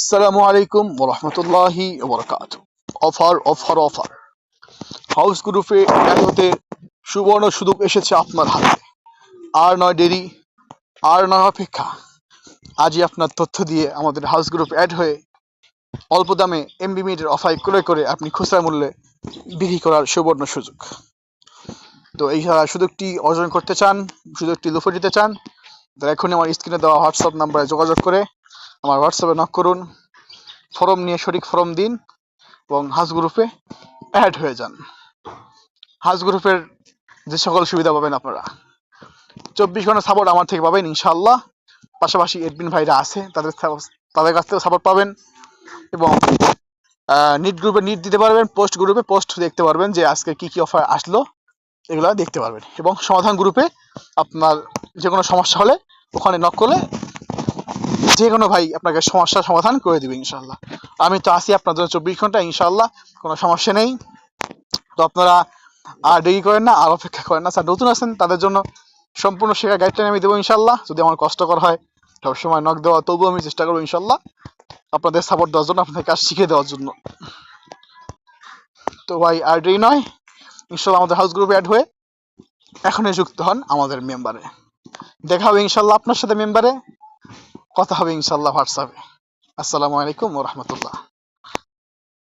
আসসালামু আলাইকুম ওরহমতুল্লাহি ওবরকাত অফার অফার অফার। হাউস গ্রুপে অ্যাড হতে সুবর্ণ সুযোগ এসেছে আপনার হাতে। আর নয় দেরি, আর নয় অপেক্ষা। আজই আপনার তথ্য দিয়ে আমাদের হাউস গ্রুপ অ্যাড হয়ে অল্প দামে এমবি মিটের অফার ক্রয় করে আপনি খুচরা মূল্যে বিক্রি করার সুবর্ণ সুযোগ। তো এই সুযোগটি অর্জন করতে চান, সুযোগটি লুফে দিতে চান তো এখনই আমার স্ক্রিনে দেওয়া হোয়াটসঅ্যাপ নাম্বারে যোগাযোগ করে আমার হোয়াটসঅ্যাপে নক করুন ফর্ম নিয়ে সঠিক ফর্ম দিন এবং হাজ গ্রুপে অ্যাড হয়ে যান। হাজ গ্রুপের যে সকল সুবিধা পাবেন আপনারা। চব্বিশ ঘণ্টা সাপোর্ট আমার থেকে পাবেন ইনশাল্লাহ পাশাপাশি এডমিন ভাইরা আছে, তাদের তাদের কাছ থেকে সাপোর্ট পাবেন এবং নিট গ্রুপে নিট দিতে পারবেন পোস্ট গ্রুপে পোস্ট দেখতে পারবেন যে আজকে কি কি অফার আসলো, এগুলো দেখতে পারবেন। এবং সমাধান গ্রুপে আপনার যে কোনো সমস্যা হলে ওখানে নক করলে যে কোনো ভাই আপনাকে সমস্যার সমাধান করে দিবে ইনশাল্লাহ আমি তো আসি আপনার জন্য চব্বিশ ঘণ্টা ইনশাল্লাহ কোনো সমস্যা নেই। তো আপনারা আর দেরি করেন না, আর অপেক্ষা করেন না। স্যার, নতুন আছেন, তাদের জন্য সম্পূর্ণ শেখা গাইডলাইন আমি দেবো ইনশাল্লাহ যদি আমার কষ্টকর হয়, সবসময় নক দেওয়া, তবুও আমি চেষ্টা করব ইনশাল্লাহ আপনাদের সাপোর্ট দেওয়ার জন্য আপনাদের কাজ শিখে দেওয়ার জন্য। তো ভাই, আর দেরি নয়। ইনশাল্লাহ আমাদের হাউস গ্রুপে অ্যাড হয়ে এখনই যুক্ত হন আমাদের মেম্বারে দেখা হবে ইনশাল্লাহ আপনার সাথে মেম্বারে কথা হবে ইনশাল্লাহ হোয়াটসঅ্যাপে। আসসালামু আলাইকুম ওরহমতুল্লাহ